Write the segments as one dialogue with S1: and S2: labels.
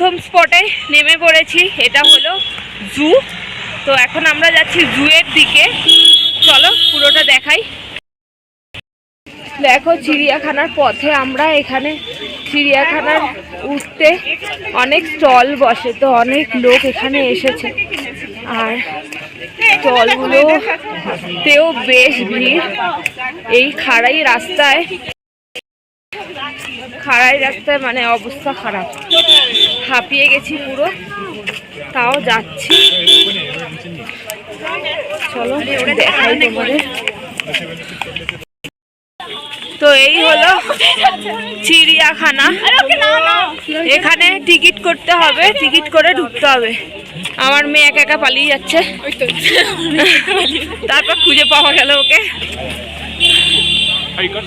S1: প্রথম স্পটে নেমে পড়েছি, এটা হলো জু। তো এখন আমরা যাচ্ছি জুয়ের দিকে। চলো, পুরোটা দেখাই। দেখো, চিড়িয়াখানার পথে আমরা এখানে চিড়িয়াখানার উঠতে অনেক স্টল বসে, তো অনেক লোক এখানে এসেছে। আর স্টলগুলো তেও বেশ ভিড়। এই খাড়াই রাস্তায় খাড়াই রাস্তায় মানে অবস্থা খারাপ। হাঁপিয়ে গেছি পুরো, তাও যাচ্ছি। চলো, দেখাই তোমাদের। তো এই হলো চিড়িয়াখানা। এখানে টিকিট করতে হবে, টিকিট করে ঢুকতে হবে। আমার মেয়ে একা একা পালিয়ে যাচ্ছে। তারপর খুঁজে পাওয়া গেল ওকে।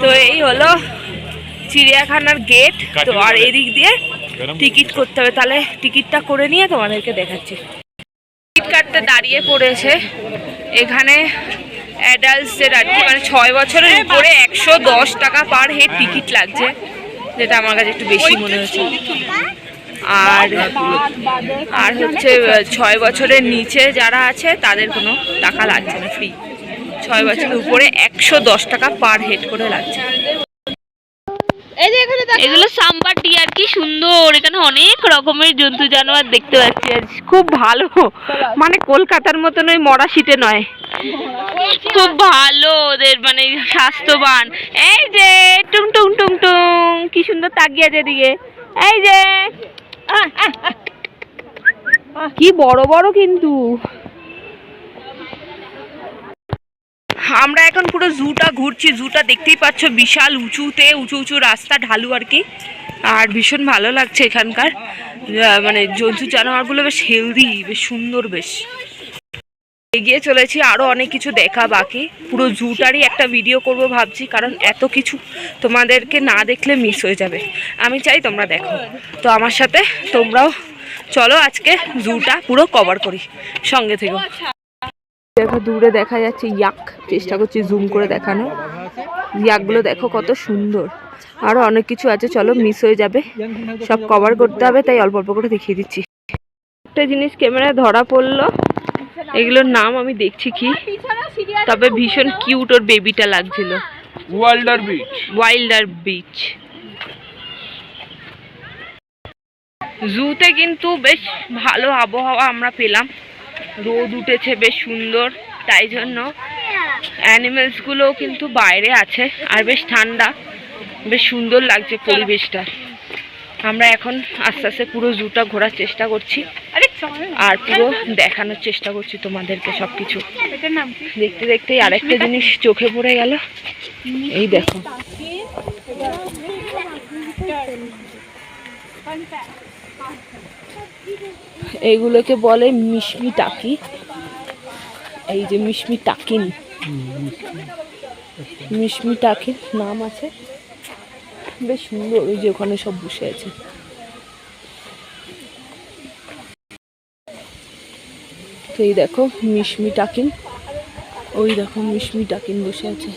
S1: তো এই হলো চিড়িয়াখানার গেট তো আর এদিক দিয়ে টিকিট করতে হবে। তাহলে টিকিটটা করে নিয়ে তোমাদেরকে দেখাচ্ছি। টিকিট কাটতে দাঁড়িয়ে পড়েছে। এখানে অ্যাডাল্টসদের আর কি মানে ছয় বছরের উপরে একশো দশ টাকা পার হেড টিকিট লাগছে যেটা আমার কাছে একটু বেশি মনে হচ্ছে। আর আর হচ্ছে ছয় বছরের নিচে যারা আছে তাদের কোনো টাকা লাগছে না ফ্রি ছয় বছরের উপরে একশো দশ টাকা পার হেড করে লাগছে। এগুলো সাম্বাটি আর কি সুন্দর। এখানে অনেক রকমের জন্তু জানোয়ার দেখতে পাচ্ছি খুব ভালো। মানে কলকাতার মতন ওই মরা সিটে নয়। খুব ভালো ওদের মানে স্বাস্থ্যবান। এই যে টুং টুং টুং টুং। কি সুন্দর তাকিয়ে আছে এদিকে। এই যে। আহ, আহ, আহ। কি বড় বড় কিন্তু। আমরা এখন পুরো জুটা ঘুরছি, জুটা দেখতেই পাচ্ছ, বিশাল উঁচুতে, উঁচু উঁচু রাস্তা, ঢালু আর কি। আর ভীষণ ভালো লাগছে এখানকার। মানে জন্তু জানোয়ারগুলো বেশ হেলদি বেশ সুন্দর বেশ। এগিয়ে চলেছি আরও অনেক কিছু দেখা বাকি। পুরো জুটারই একটা ভিডিও করব ভাবছি, কারণ এত কিছু তোমাদেরকে না দেখলে মিস হয়ে যাবে। আমি চাই তোমরা দেখো। তো আমার সাথে তোমরাও চলো আজকে জুটা পুরো কভার করি। সঙ্গে থেকো। দেখো দূরে দেখা যাচ্ছে ইয়াক। চেষ্টা করছি জুম করে দেখানো ইয়াকগুলো দেখো কত সুন্দর। আরও অনেক কিছু আছে চলো মিস হয়ে যাবে। সব কভার করতে হবে তাই অল্প অল্প করে দেখিয়ে দিচ্ছি। একটা জিনিস ক্যামেরায় ধরা পড়ল এগুলোর নাম আমি দেখছি কি তবে ভীষণ কিউট ওর বেবিটা লাগছিল।
S2: ওয়ার্ল্ডার বিচ
S1: ওয়াইল্ডার বিচ জুতে কিন্তু বেশ ভালো আবহাওয়া আমরা পেলাম। রোদ উঠেছে বেশ সুন্দর তাই জন্য অ্যানিমেলসগুলোও কিন্তু বাইরে আছে আর বেশ ঠান্ডা বেশ সুন্দর লাগছে পরিবেশটা। আমরা এখন আস্তে আস্তে পুরো জুটা ঘোরার চেষ্টা করছি আর পুরো দেখানোর চেষ্টা করছি তোমাদেরকে সব কিছু দেখতে দেখতেই আরেকটা জিনিস চোখে পড়ে গেল। এই দেখো। এইগুলোকে বলে মিশমি টাকি। এই যে মিশমি টাকিন। মিশমি টাকির নাম আছে। বেশ সুন্দর, ওই যে ওখানে সব বসে আছে। তো এই দেখো, মিশমি টাকিন। ওই দেখো, মিশমি টাকিন বসে আছে।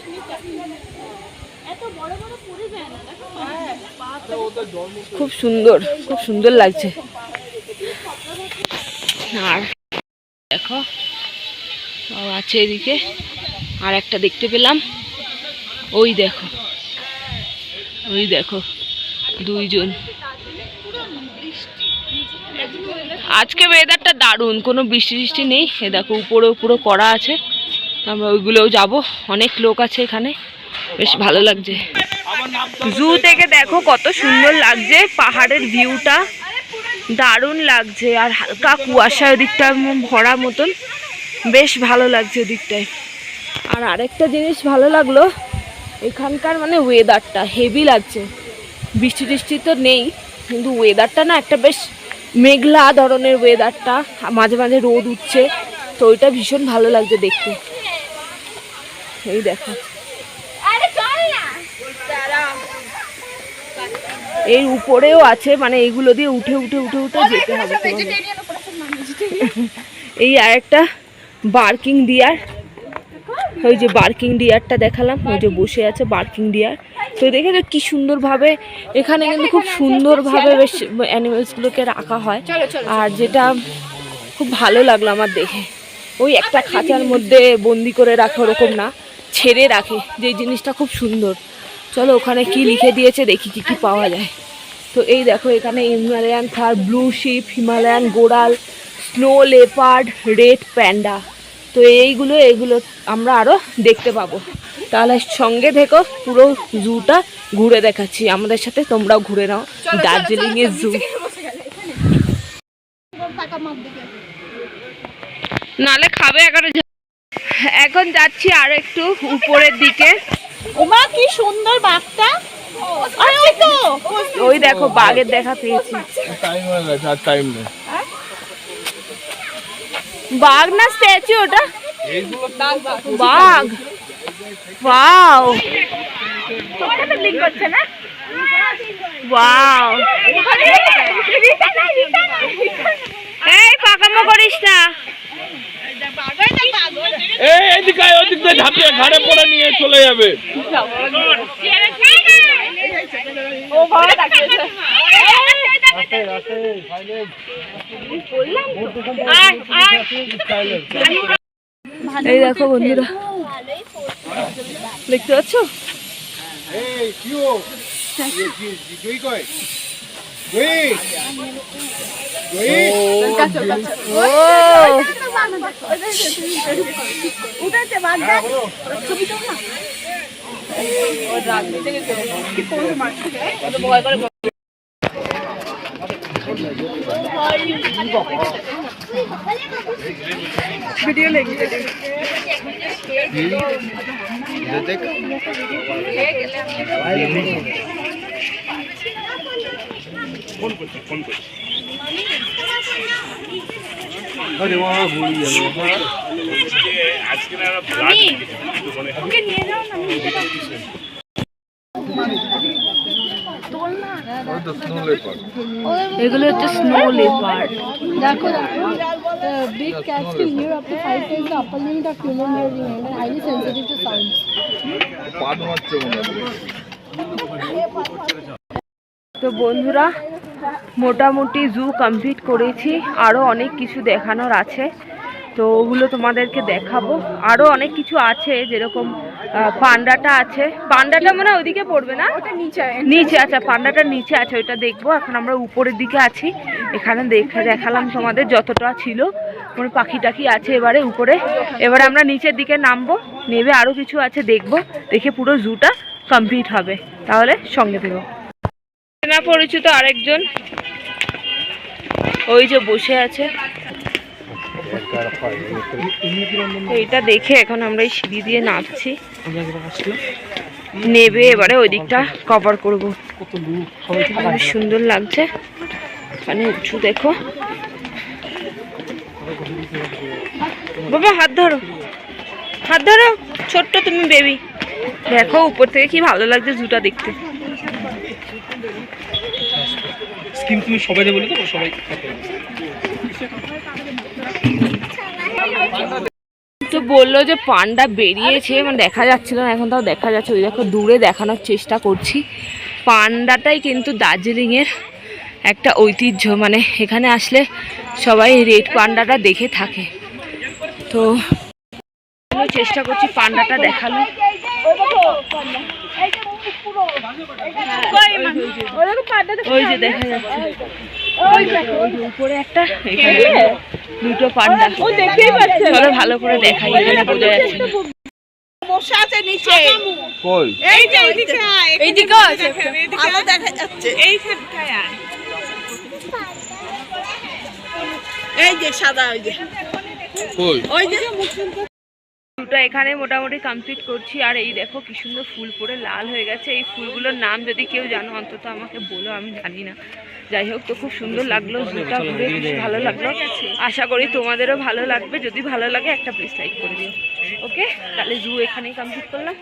S1: খুব সুন্দর খুব সুন্দর লাগছে। আর দেখো, সব আছে এদিকে। আর একটা দেখতে পেলাম। ওই দেখো ওই দেখো, দুইজন। আজকে ওয়েদারটা দারুণ, কোনো বৃষ্টি টিষ্টি নেই। এ দেখো উপরে পুরো করা আছে। আমরা ওইগুলোও যাব। অনেক লোক আছে এখানে। বেশ ভালো লাগছে। জু থেকে দেখো কত সুন্দর লাগছে পাহাড়ের ভিউটা দারুণ লাগছে আর হালকা কুয়াশা ওদিকটা ভরা মতন। বেশ ভালো লাগছে ওদিকটায়। আর আরেকটা জিনিস ভালো লাগল, এখানকার মানে ওয়েদারটা হেভি লাগছে। বৃষ্টি টিষ্টি তো নেই, কিন্তু ওয়েদারটা না একটা বেশ মেঘলা ধরনের ওয়েদারটা মাঝে মাঝে রোদ উঠছে, তো ওইটা ভীষণ ভালো লাগছে দেখতে। এই দেখো। এর উপরেও আছে মানে এইগুলো দিয়ে উঠে উঠে উঠে উঠে যেতে হবে। এই আরেকটা বার্কিং ডিয়ার ওই যে বার্কিং ডিয়ারটা দেখালাম ওই যে বসে আছে বার্কিং ডিয়ার তো দেখেছ কি সুন্দরভাবে এখানে কিন্তু খুব সুন্দরভাবে বেশ অ্যানিমেলসগুলোকে রাখা হয়। আর যেটা খুব ভালো লাগল আমার দেখে। ওই একটা খাঁচার মধ্যে বন্দি করে রাখে ওরকম না ছেড়ে রাখে যে জিনিসটা খুব সুন্দর। চলো ওখানে কি লিখে দিয়েছে দেখি কি কি পাওয়া যায়। তো এই দেখো এখানে Himalayan tahr blue sheep Himalayan goral snow leopard red panda. তো এইগুলো এইগুলো আমরা আরও দেখতে পাবো। তাহলে সঙ্গে দেখো পুরো জুটা ঘুরে দেখাচ্ছি। আমাদের সাথে তোমরাও ঘুরে নাও। দার্জিলিংয়ের জু। নালে খাবে এগারো এখন যাচ্ছি আর একটু উপরের দিকে।
S2: ওমা কি সুন্দর বাঘটা। আরে ওই তো।
S1: ওই দেখো বাঘের দেখা পেয়েছি।
S3: টাইম আর টাইম নেই।
S1: বাঘ না স্ট্যাচু ওটা? বাঘ। ওয়াও। ওয়াও। এই পাকামো করিস না
S3: এই এদিকে আয়, ওদিক দিয়ে ঝাঁপিয়ে ঘাড়ে পড়ে নিয়ে চলে যাবে।
S1: এই দেখো বন্ধুরা। দেখতে পাচ্ছ?
S4: Wait.
S3: Wait. 깎여
S2: 깎여. 오. 우리한테 만나. 저기 저기. 어라 안 되겠어. 기뻐서 맞추게. 나도 뭐가 이걸. वीडियो लेगी
S3: इधर
S2: देख
S1: ও এগুলো হচ্ছে স্নো লেপার্ড
S5: দেখো দেখো cats can hear up to five times the upper limit of human hearing and are highly sensitive to sounds.
S3: মনে হয়
S1: তো বন্ধুরা মোটামুটি জু কমপ্লিট করেছি। আরও অনেক কিছু দেখানোর আছে। তো ওগুলো তোমাদেরকে দেখাবো। আরও অনেক কিছু আছে যেরকম পান্ডাটা আছে। পান্ডাটা মানে ওইদিকে পড়বে না? ওটা নিচে নিচে আচ্ছা পান্ডাটা নিচে আছে ওইটা দেখব। এখন আমরা উপরের দিকে আছি। এখানে দেখা দেখালাম তোমাদের যতটা ছিল। মানে পাখি টাখি আছে এবারে উপরে। এবারে আমরা নিচের দিকে নামবো নেমে আরও কিছু আছে দেখব। দেখে পুরো জুটা কমপ্লিট হবে। তাহলে সঙ্গে দেবো চেনা পরিচিত আরেকজন। ওই যে বসে আছে। এটা দেখে এখন আমরা এই সিঁড়ি দিয়ে নামছি। নেবে এবারে ওই দিকটা কভার করব সুন্দর লাগছে। মানে উঁচু দেখো। বাবা, হাত ধরো। হাত ধরো। ছোট্ট তুমি বেবি দেখো, উপর থেকে কি ভালো লাগছে জুটা দেখতে।
S4: স্কিম তুমি সবাই বলে দেবো, সবাই
S1: তো বলল যে পান্ডা বেরিয়েছে মানে দেখা যাচ্ছিল না, এখন তাও দেখা যাচ্ছে। ওই দেখো, দূরে দেখানোর চেষ্টা করছি। পান্ডাটাই কিন্তু দার্জিলিংয়ের একটা ঐতিহ্য মানে এখানে আসলে সবাই রেড পান্ডাটা দেখে থাকে। তো চেষ্টা করছি পান্ডাটা দেখানো ওই যে দেখা যাচ্ছে। উপরে একটা দুটো পান্ডা ও দেখতেই পাচ্ছে চলো ভালো করে দেখাই এখানে বোঝা যাচ্ছে
S2: বসে আছে নিচে
S3: কই?
S2: এই যে এইদিকে আয়
S1: আছে।
S2: ভালো দেখা যাচ্ছে।
S1: এইখানটায়
S2: এই যে সাদা ওই যে।
S3: কই?
S2: ওই যে
S1: দুটো এখানে মোটামুটি কমপ্লিট করছি, আর এই দেখো কি সুন্দর ফুল পরে লাল হয়ে গেছে। এই ফুলগুলোর নাম যদি কেউ জানো, অন্তত আমাকে বলো, আমি জানি না। যাই হোক, তো খুব সুন্দর লাগল জুটা ঘুরে ভালো লাগল। আশা করি তোমাদেরও ভালো লাগবে। যদি ভালো লাগে, একটা প্লিজ লাইক করে দিও। ওকে তাহলে জু এখানেই কমপ্লিট করলাম।